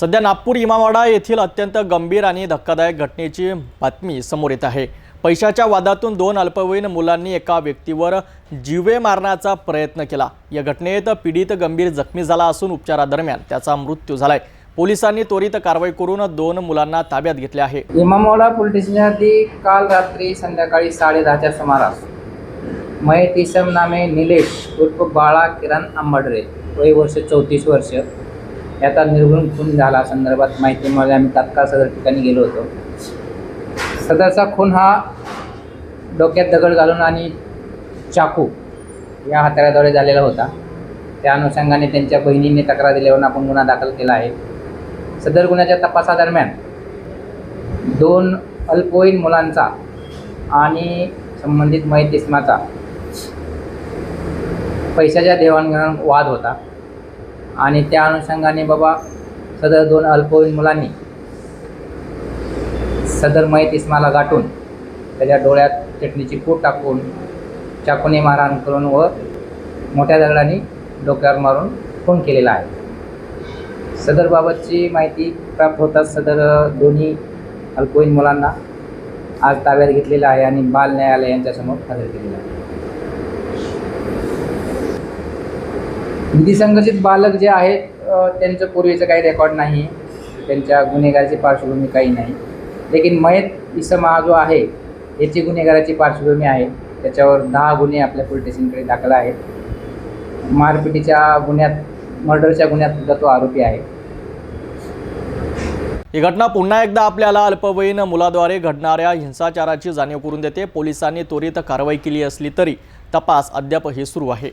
सध्या नागपूर इमामवाडा येथील अत्यंत गंभीर आणि धक्कादायक घटनेची बातमी समोर येत आहे. पैशाच्या वादातून दोन अल्पवयीन मुलांनी एका व्यक्तीवर जीवे मारण्याचा प्रयत्न केला. या घटनेत पीडित गंभीर जखमी झाला असून उपचारादरम्यान त्याचा मृत्यू झालाय. पोलिसांनी त्वरित कारवाई करून दोन मुलांना ताब्यात घेतले आहे. इमामवाडा पोलीस स्टेशनमध्ये काल रात्री संध्याकाळी साडेदहाच्या सुमारास मयत इसम नामे निलेश उर्फ बाळा किरण आंबडरे वय वर्ष चौतीस वर्ष याचा निर्गुण खून झाला संदर्भात माहिती मिळाली. आम्ही तात्काळ सदर ठिकाणी गेलो होतो. सदरचा खून हा डोक्यात दगड घालून आणि चाकू या हत्याराद्वारे झालेला होता. त्या अनुषंगाने त्यांच्या बहिणीने तक्रार दिल्यावर आपण गुन्हा दाखल केला आहे. सदर गुन्ह्याच्या तपासादरम्यान दोन अल्पवयीन मुलांचा आणि संबंधित मयत इस्माचा पैशाच्या देवाणघेवाण वाद होता. आणि त्या अनुषंगाने बाबा सदर दोन अल्पवयीन मुलांनी सदर मयत इस्माला गाठून त्याच्या डोळ्यात चटणीची पूड टाकून चाकूने मारहाण करून व मोठ्या दगडाने डोक्यावर मारून खून केलेला आहे. सदरबाबतची माहिती प्राप्त होताच सदर दोन्ही अल्पवयीन मुलांना आज ताब्यात घेतलेला आहे आणि बाल न्यायालय यांच्यासमोर हजर केलेला आहे. विधी संघर्षित बालक जे आहेत त्यांचं पूर्वीचं काही रेकॉर्ड नाही. त्यांच्या गुन्हेगाराची पार्श्वभूमी काही नाही. लेकिन मयत इसम हा जो आहे याची गुन्हेगाराची पार्श्वभूमी आहे. त्याच्यावर दहा गुन्हे आपल्या पोलीस स्टेशनकडे दाखल आहेत. मारपिटीच्या गुन्ह्यात मर्डरच्या गुन्ह्यात सुद्धा तो आरोपी आहे. ही घटना पुन्हा एकदा आपल्याला अल्पवयीन मुलाद्वारे घडणाऱ्या हिंसाचाराची जाणीव करून देते. पोलिसांनी त्वरित कारवाई केली असली तरी तपास अद्यापही सुरू आहे.